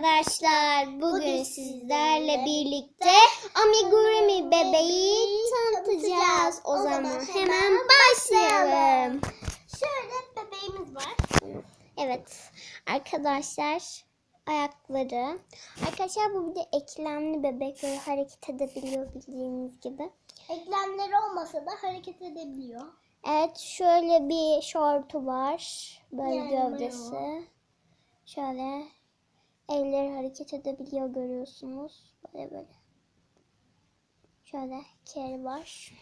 arkadaşlar. Bugün sizlerle birlikte amigurumi bebeği tanıtacağız. O zaman hemen başlayalım. Şöyle bebeğimiz var. Evet arkadaşlar ayakları. Arkadaşlar bu bir de eklemli bebek böyle hareket edebiliyor bildiğiniz gibi. Eklemleri olmasa da hareket edebiliyor. Evet şöyle bir şortu var. Böyle Yani gövdesi. Şöyle elleri hareket edebiliyor görüyorsunuz. Böyle böyle. Şöyle keri var.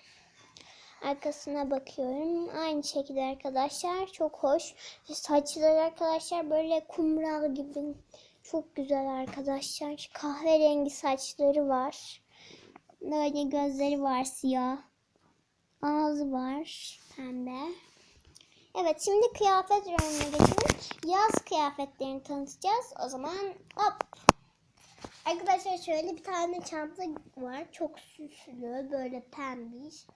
Arkasına bakıyorum. Aynı şekilde arkadaşlar. Çok hoş. Saçları arkadaşlar böyle kumral gibi. Çok güzel arkadaşlar. Kahverengi saçları var. Böyle gözleri var siyah. Ağzı var pembe. Evet şimdi kıyafet rengine geçelim. Yaz kıyafetlerini tanıtacağız. O zaman hop. Arkadaşlar şöyle bir tane çanta var. Çok süslü. Böyle pembiş.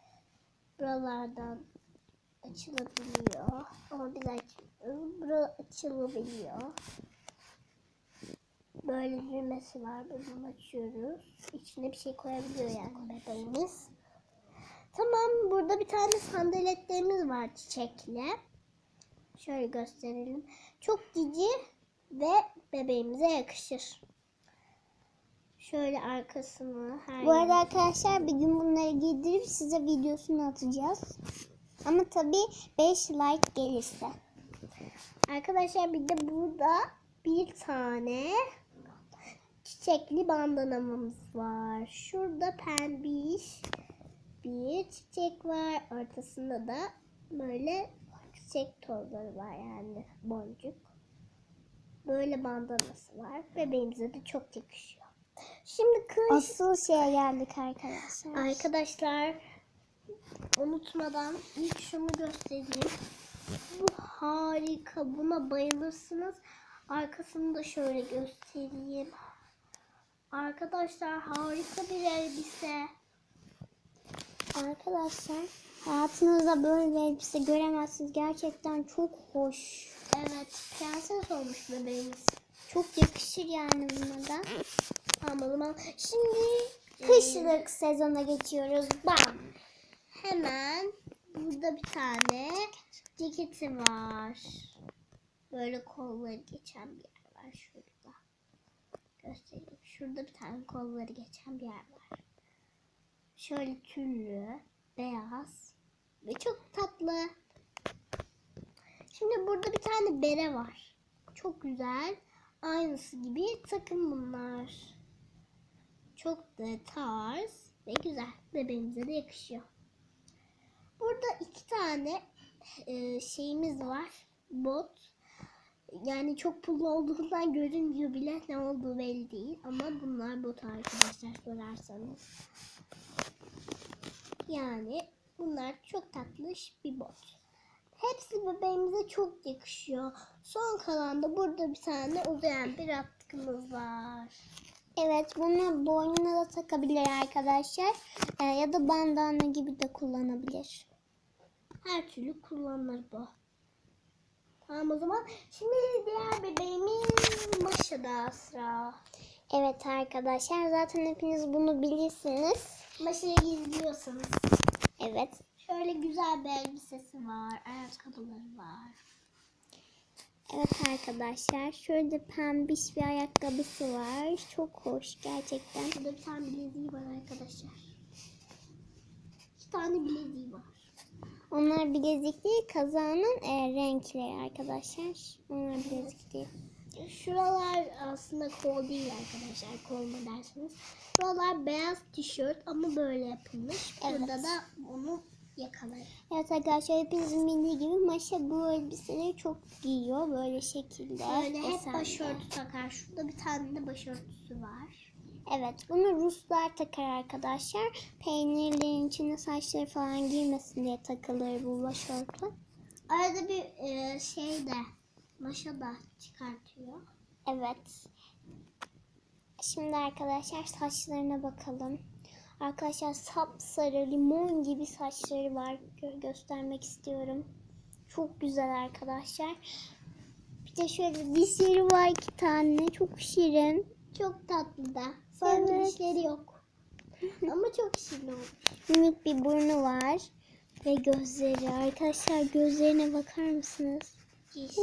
Buralardan açılabiliyor. Ama biz açmıyoruz. Bura açılabiliyor. Böyle düğmesi var. Bunu açıyoruz. İçine bir şey koyabiliyor yani bebeğimiz. Tamam. Burada bir tane sandaletlerimiz var çiçekli. Şöyle gösterelim. Çok cici ve bebeğimize yakışır. Şöyle arkasını her Bu arada arkadaşlar bir gün bunları giydirip size videosunu atacağız. Ama tabii 5 like gelirse. Arkadaşlar bir de burada bir tane çiçekli bandanamız var. Şurada pembiş bir çiçek var. Ortasında da böyle çiçek tozları var yani boncuk. Böyle bandanası var. Bebeğimize de çok yakışıyor. Şimdi kış Asıl şeye geldik arkadaşlar. Arkadaşlar unutmadan ilk şunu göstereyim. Bu harika. Buna bayılırsınız. Arkasını da şöyle göstereyim. Arkadaşlar harika bir elbise. Arkadaşlar hayatınızda böyle bir elbise göremezsiniz. Gerçekten çok hoş. Evet prenses olmuş bebeğimiz. Çok yakışır yani buna da. O zaman şimdi Kışlık sezona geçiyoruz. Bam. hemen burada bir tane ceketi var. Böyle kolları geçen bir yer var şurada. Göstereyim. Şurada bir tane kolları geçen bir yer var. Şöyle tüllü, beyaz ve çok tatlı. Şimdi burada bir tane bere var. Çok güzel. Aynısı gibi takım bunlar. Çok da tarz ve güzel. Bebeğimize de yakışıyor. Burada iki tane e, şeyimiz var. Bot. Yani çok pullu olduğundan görünmüyor bile ne olduğu belli değil. Ama bunlar bot arkadaşlar sorarsanız. Yani bunlar çok tatlış bir bot. Hepsi bebeğimize çok yakışıyor. Son kalan da burada bir tane uzayan bir atkımız var. Evet bunu boynuna da takabilir arkadaşlar. Ee, ya da bandana gibi de kullanabilir. Her türlü kullanılır bu. Tamam o zaman. Şimdi diğer bebeğimiz Maşa'da sıra. Evet arkadaşlar zaten hepiniz bunu bilirsiniz. Maşa'yı izliyorsanız. Evet. Şöyle güzel bir elbisesi var. Ayakkabıları var. Evet arkadaşlar şöyle pembiş bir ayakkabısı var. Çok hoş gerçekten. Burada bir tane bileziği var arkadaşlar. İki tane bileziği var. Onlar bilezik değil kazağının e, renkleri arkadaşlar. Onlar bilezik değil. Şuralar aslında kol değil arkadaşlar. Kol mu dersiniz? Şuralar beyaz tişört ama böyle yapılmış. Burada Evet. da onu yakalayın. Evet arkadaşlar hepinizin bildiği gibi Maşa bu elbiseleri çok giyiyor böyle şekilde. Böyle hep başörtü takar. Şurada bir tane de başörtüsü var. Evet bunu Ruslar takar arkadaşlar. Peynirlerin içine saçları falan girmesin diye takılır bu başörtü. Arada bir e, şey de maşa da çıkartıyor. Evet. Şimdi arkadaşlar saçlarına bakalım. Arkadaşlar sapsarı limon gibi saçları var. Gö- göstermek istiyorum. Çok güzel arkadaşlar. Bir de şöyle dişleri var iki tane. Çok şirin. Çok tatlı da. Sanki Evet. dişleri yok. Ama çok şirin olmuş. Minik bir burnu var. Ve gözleri. Arkadaşlar gözlerine bakar mısınız? Yeşil.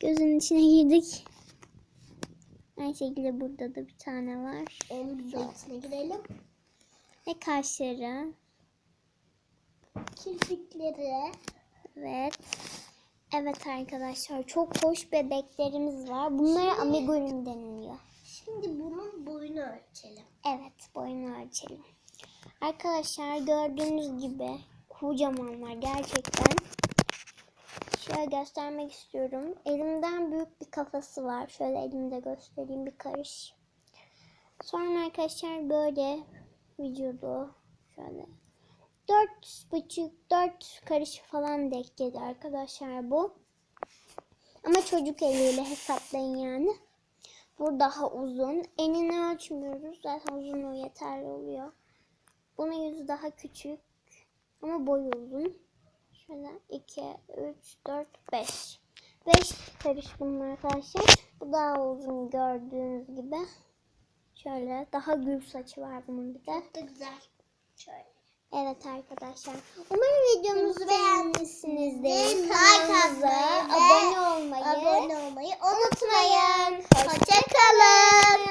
Gözün içine girdik. Aynı şekilde burada da bir tane var. Onun de içine girelim. Ve kaşları. Kirpikleri. Evet. Evet arkadaşlar çok hoş bebeklerimiz var. Bunlara amigurumi deniliyor. Şimdi bunun boyunu ölçelim. Evet boyunu ölçelim. Arkadaşlar gördüğünüz gibi kocamanlar gerçekten. Şöyle göstermek istiyorum. Elimden büyük bir kafası var. Şöyle elimde göstereyim bir karış. Sonra arkadaşlar böyle vücudu şöyle dört buçuk dört karış falan denk geliyor arkadaşlar bu. Ama çocuk eliyle hesaplayın yani. Bu daha uzun. Enini ölçmüyoruz. Zaten uzunluğu yeterli oluyor. Bunun yüzü daha küçük. Ama boyu uzun. Şöyle 2, 3, 4, 5. 5 karış bunlar arkadaşlar. Bu daha uzun gördüğünüz gibi. Şöyle daha gür saçı var bunun bir de. Çok da güzel. Şöyle. Evet arkadaşlar. Umarım videomuzu beğenmişsinizdir. Kanalımıza abone olmayı Abone olmayı unutmayın. Hoşçakalın.